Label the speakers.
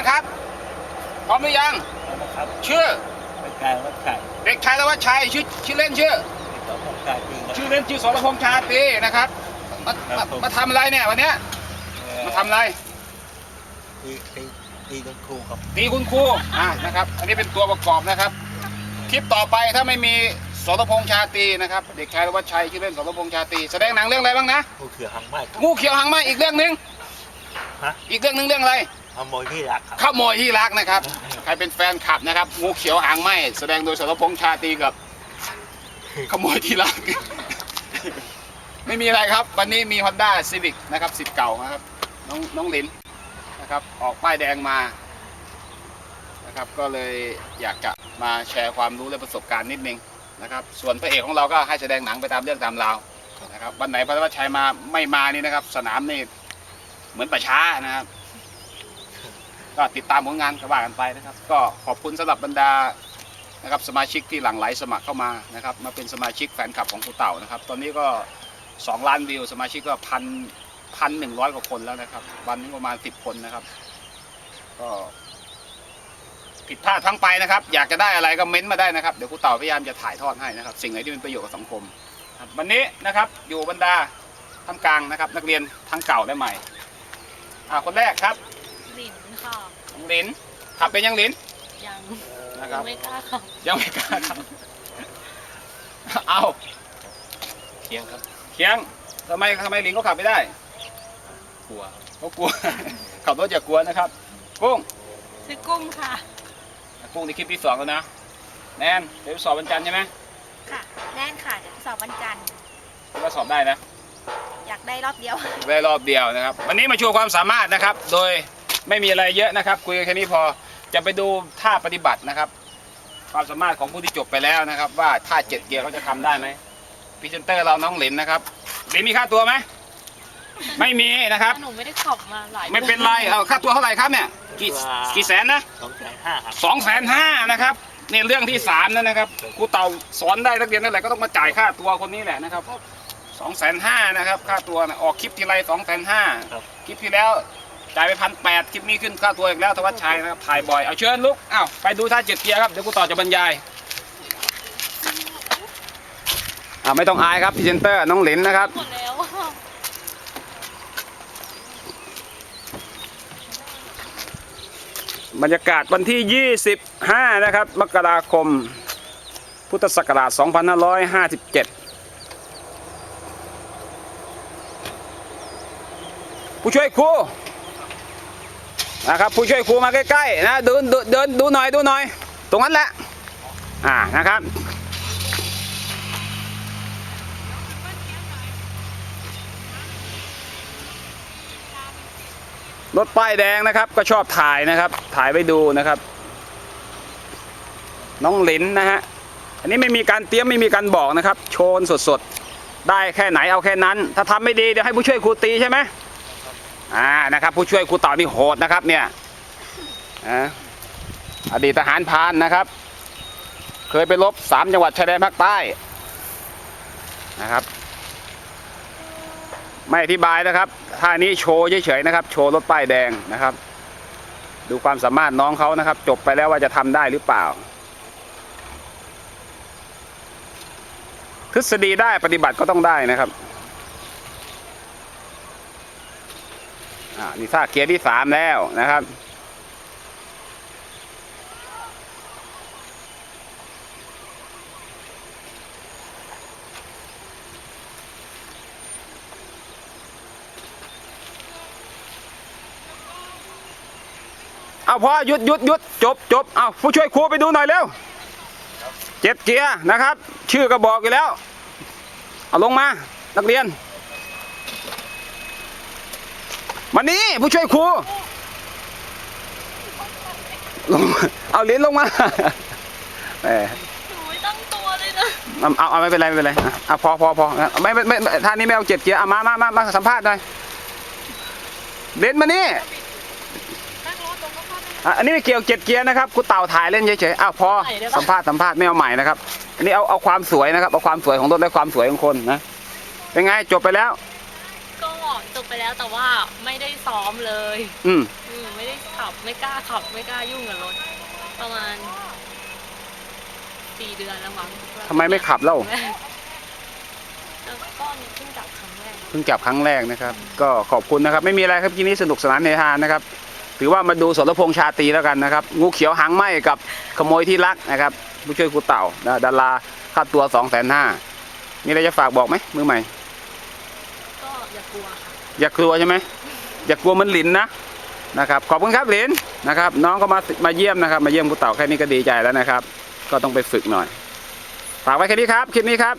Speaker 1: ยังครับ พร้อมหรือยัง
Speaker 2: ครับ
Speaker 1: ชื่อ
Speaker 2: เป็นการวัดไก่
Speaker 1: เด็กชายธวัชชัยชื่อชื่อเล่นชื่อ
Speaker 2: เป็นการวัดไก่จริงครับ
Speaker 1: ชื่อเล่นชื่อสรพงษ์ชาตรีนะครับ มา
Speaker 2: ครั
Speaker 1: มา
Speaker 2: บผม
Speaker 1: มาทำอะไรเนี่ยวันเนี้ยมาทำอะไร
Speaker 2: ตีตีตีกันครูครับ
Speaker 1: ตีคุณครูอ่านะครับ อันนี้เป็นตัวประกอบนะครับ คลิปต่อไปถ้าไม่มีสรพงษ์ชาตรีนะครับ เด็กชายธวัชชัยชื่อเล่นสรพงษ์ชาตรีแสดงหนังเรื่องอะไรบ้างนะ
Speaker 2: ครูเขือหังไม้ครับ
Speaker 1: งูเขียวหางไหมอีกเรื่องหนึ่ง
Speaker 2: ฮะ
Speaker 1: อีกเรื่องหนึ่งเรื่องอะไร
Speaker 2: ขโมยที่รักครับ
Speaker 1: ขโมยที่รักนะครับ ใครเป็นแฟนคลับนะครับงูเขียวหางไหมแสดงโดยสรพงษ์ชาตรีกับขโมยที่รัก ไม่มีอะไรครับ วันนี้มี Honda Civic นะครับสิทธิ์เก่านะครับน้องน้องลินนะครับออกป้ายแดงมานะครับก็เลยอยากจะมาแชร์ความรู้และประสบการณ์นิดนึงนะครับส่วนพระเอกของเราก็ให้แสดงหนังไปตามเรื่องตามราวนะครับวันไหนพระวัชชัยมาไม่มานี่นะครับ สนามนี่เหมือนประช้านะครับ ก็ติดตามผลงานก็ว่ากันไปนะครับ ก็ขอบคุณสำหรับบรรดานะครับสมาชิกที่หลั่งไหลสมัครเข้ามานะครับมาเป็นสมาชิกแฟนคลับของครูเต่านะครับ ตอนนี้ก็ 2 ล้านวิวสมาชิกก็พันพันหนึ่งร้อยกว่าคนแล้วนะครับ วันนึงประมาณ 10 คนนะครับ ก็ผิดพลาดทั้งไปนะครับ อยากจะได้อะไรก็เม้นต์มาได้นะครับ เดี๋ยวครูเต่าพยายามจะถ่ายทอดให้นะครับ สิ่งไหนที่เป็นประโยชน์กับสังคมครับวันนี้นะครับอยู่บรรดาท่ามกลางนะครับ นักเรียนทั้งเก่าและใหม่อ่าคนแรกครับ
Speaker 3: หลินค่ะ
Speaker 1: น้องหลินขับเป็นยังหลิน
Speaker 3: ยัง
Speaker 1: นะครับ
Speaker 3: ยังไม่กล้าค่ะ
Speaker 1: ยังไม่กล้าขับเอา
Speaker 2: เคียงครับ
Speaker 1: เคียงทำไมทำไมหลินเขาขับไม่ได้
Speaker 2: กลัว
Speaker 1: เขากลัว ขับรถอย่ากลัวนะครับ กุ้ง
Speaker 3: ชื่อกุ้งค่ะ
Speaker 1: กุ้งในคลิปที่สองแล้วนะ แนนเดี๋ยวสอบวันจันทร์ใช่ไหม
Speaker 3: ค่ะแน่นค่ะเดี๋ยวสอบวันจันทร์
Speaker 1: คิดว่าสอบได้นะ
Speaker 3: อยากได้รอบเดียว
Speaker 1: ได้รอบเดียวนะครับ วันนี้มาโชว์ความสามารถนะครับ โดย ไม่มีอะไรเยอะนะครับ คุยกันแค่นี้พอจะไปดูท่าปฏิบัตินะครับ ความสามารถของผู้ที่จบไปแล้วนะครับ ว่าท่าเจ็ดเกียร์เขาจะทำได้ไหมพรีเซนเตอร์เราน้องหลินนะครับหลินมีค่าตัวไหมไม่มีนะครับ
Speaker 3: หนูไม่ได้ขับมาหลาย
Speaker 1: ไม่เป็นไรเอาค่าตัวเท่าไหร่ครับเนี่ยกี่กี่แสนนะ
Speaker 2: สองแสนห้าครับ
Speaker 1: สองแสนห้านะครับเนี่ยเรื่องที่สามแล้วนะครับครูเต่าสอนได้นักเรียนนั่นแหละก็ต้องมาจ่ายค่าตัวคนนี้แหละนะครับสองแสนห้านะครับ ค่าตัวนะออกคลิปทีไรสองแสนห้า
Speaker 2: ครับ
Speaker 1: คลิปที่แล้ว จ่ายไปพันแปดคลิปนี้ขึ้นค่าตัวอีกแล้วธวัชชัยนะครับถ่ายบ่อยเอาเชิญลุกอ้าวไปดูท่าเจ็ดเกียร์ครับเดี๋ยวครูต่อจะบรรยายอ่าไม่ต้องอายครับพรีเซนเตอร์น้องหลินนะครับ
Speaker 3: หมดแล้ว
Speaker 1: บรรยากาศวันที่ 25 นะครับ มกราคม พุทธศักราช 2557 ผู้ช่วยครู นะครับผู้ช่วยครูมาใกล้ๆนะเดินเดินเดินดูหน่อยดูหน่อย ตรงนั้นแหละอ่านะครับรถป้ายแดงนะครับ ก็ชอบถ่ายนะครับ ถ่ายไปดูนะครับ น้องหลินนะฮะอันนี้ไม่มีการเตรียมไม่มีการบอกนะครับ โชนสดๆ ได้แค่ไหนเอาแค่นั้น ถ้าทำไม่ดีเดี๋ยวให้ผู้ช่วยครูตีใช่ไหม อ่านะครับ ผู้ช่วยครูต่อนี่โหดนะครับเนี่ยอ่าอดีตทหารพานนะครับ เคยไปรบสามจังหวัดชายแดนภาคใต้นะครับ ไม่อธิบายนะครับท่านี้โชว์เฉยๆนะครับ โชว์รถป้ายแดงนะครับ ดูความสามารถน้องเขานะครับ จบไปแล้วว่าจะทำได้หรือเปล่า ทฤษฎีได้ปฏิบัติก็ต้องได้นะครับ อ่านี่ท่าเกียร์ที่สามแล้วนะครับเอาพอหยุดหยุดหยุดจบจบเอาผู้ช่วยครูไปดูหน่อยเร็วเจ็ดเกียร์นะครับ ชื่อก็บอกอยู่แล้ว เอาลงมา นักเรียน มานี่ผู้ช่วยครูลงมาเอาลิ้นลงมาแหม
Speaker 3: หนูไม่ตั้งตัวเลยนะ
Speaker 1: เอาเอาเอาไม่เป็นไรไม่เป็นไรอะเอาพอพอพอไม่ไม่ไม่ไม่ท่านี้ไม่เอาเจ็ดเกียร์เอามามามามาสัมภาษณ์หน่อยเล่นมานี่
Speaker 3: นั่งรถลงก็พอด
Speaker 1: อะอันนี้ไม่เกี่ยวเจ็ดเกียร์นะครับกูเต่าถ่ายเล่นเฉยๆอ้าวพอ
Speaker 3: ใหม่ได้ปะ
Speaker 1: สัมภาษณ์สัมภาษณ์ไม่เอาใหม่นะครับ อันนี้เอาเอาความสวยนะครับเอาความสวยของรถและความสวยของคนนะเป็นไงจบไปแล้ว
Speaker 3: ก็จบ ไปแล้วแต่ว่าไม่ได้ซ้อมเลย
Speaker 1: อืม
Speaker 3: อืมไม่ได้ขับขับไม่กล้าขับไม่กล้ายุ่งกับรถ ประมาณสี่เดือนแล้วมั้ง
Speaker 1: ทำไมไม่ขับเล่า
Speaker 3: แล้วก็เพิ่งจับครั้งแรก
Speaker 1: เพิ่งจับครั้งแรกนะครับ ก็ขอบคุณนะครับ ไม่มีอะไรครับทีนี้สนุกสนานเฮฮานะครับ ถือว่ามาดูสรพงษ์ชาตรีแล้วกันนะครับ งูเขียวหางไหมกับขโมยที่รักนะครับผู้ช่วยครูเต่านะดาราค่าตัวสองแสนห้ามีอะไรจะฝากบอกไหมมือใหม่
Speaker 3: ก็อย่ากลัวค่ะ
Speaker 1: อย่ากลัวใช่ไหมอย่ากลัวเหมันหลินนะนะครับขอบคุณครับหลินนะครับ น้องก็มามาเยี่ยมนะครับ มาเยี่ยมผู้เต่าแค่นี้ก็ดีใจแล้วนะครับ ก็ต้องไปฝึกหน่อยฝากไว้แค่นี้ครับคลิปนี้ครับ